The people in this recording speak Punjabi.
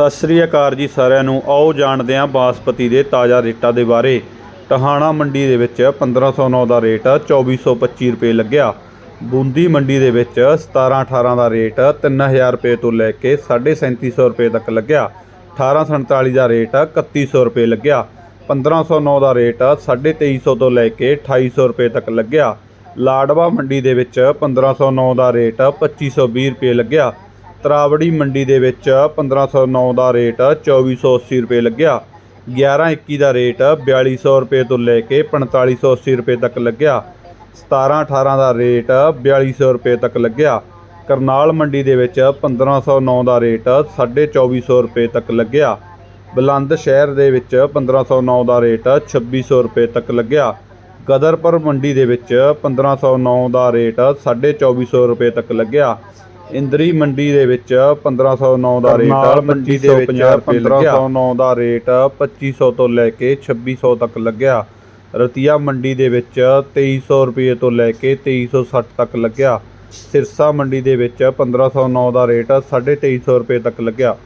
ਸਤਿ ਸ੍ਰੀ ਅਕਾਲ ਜੀ ਸਾਰਿਆਂ ਨੂੰ। ਆਓ ਜਾਣਦੇ ਹਾਂ ਬਾਸਪਤੀ ਦੇ ਤਾਜ਼ਾ ਰੇਟਾਂ ਦੇ ਬਾਰੇ। ਟਹਾਣਾ ਮੰਡੀ ਦੇ ਵਿੱਚ 1509 ਦਾ ਰੇਟ 2425 ਰੁਪਏ ਲੱਗਿਆ। ਬੂੰਦੀ ਮੰਡੀ ਦੇ ਵਿੱਚ 17 18 ਦਾ ਰੇਟ 3000 ਰੁਪਏ ਤੋਂ ਲੈ ਕੇ 3750 ਰੁਪਏ ਤੱਕ ਲੱਗਿਆ। 1847 ਦਾ ਰੇਟ 3100 ਰੁਪਏ ਲੱਗਿਆ। 1509 ਦਾ ਰੇਟ 2350 ਤੋਂ ਲੈ ਕੇ 2800 ਰੁਪਏ ਤੱਕ ਲੱਗਿਆ। ਲਾਡਵਾ ਮੰਡੀ ਦੇ ਵਿੱਚ 1509 ਦਾ ਰੇਟ 2520 ਰੁਪਏ ਲੱਗਿਆ। ਤਰਾਵੜੀ ਮੰਡੀ ਦੇ ਵਿੱਚ 1509 ਦਾ ਰੇਟ 2480 ਰੁਪਏ ਲੱਗਿਆ। 1121 ਦਾ ਰੇਟ 4200 ਰੁਪਏ ਤੋਂ ਲੈ ਕੇ 4580 ਰੁਪਏ ਤੱਕ ਲੱਗਿਆ। 1718 ਦਾ ਰੇਟ 4200 ਰੁਪਏ ਤੱਕ ਲੱਗਿਆ। ਕਰਨਾਲ ਮੰਡੀ ਦੇ ਵਿੱਚ 1509 ਦਾ ਰੇਟ 2450 ਰੁਪਏ ਤੱਕ ਲੱਗਿਆ। ਬੁਲੰਦ ਸ਼ਹਿਰ ਦੇ ਵਿੱਚ 1509 ਦਾ ਰੇਟ 2600 ਰੁਪਏ ਤੱਕ ਲੱਗਿਆ। ਗਦਰਪੁਰ ਮੰਡੀ ਦੇ ਵਿੱਚ 1509 ਦਾ ਰੇਟ 2450 ਰੁਪਏ ਤੱਕ ਲੱਗਿਆ। ਇੰਦਰੀ ਮੰਡੀ ਦੇ ਵਿੱਚ 1509 ਦਾ ਰੇਟ ਕਰਨਾਲ ਮੰਡੀ ਦੇ ਵਿੱਚ 1509 ਦਾ ਰੇਟ 2500 ਤੋਂ ਲੈ ਕੇ 2600 ਤੱਕ ਲੱਗਿਆ। ਰਤੀਆ ਮੰਡੀ ਦੇ ਵਿੱਚ 2300 ਰੁਪਏ ਤੋਂ ਲੈ ਕੇ 2360 ਤੱਕ ਲੱਗਿਆ। ਸਿਰਸਾ ਮੰਡੀ ਦੇ ਵਿੱਚ 1509 ਦਾ ਰੇਟ 2350 ਰੁਪਏ ਤੱਕ ਲੱਗਿਆ।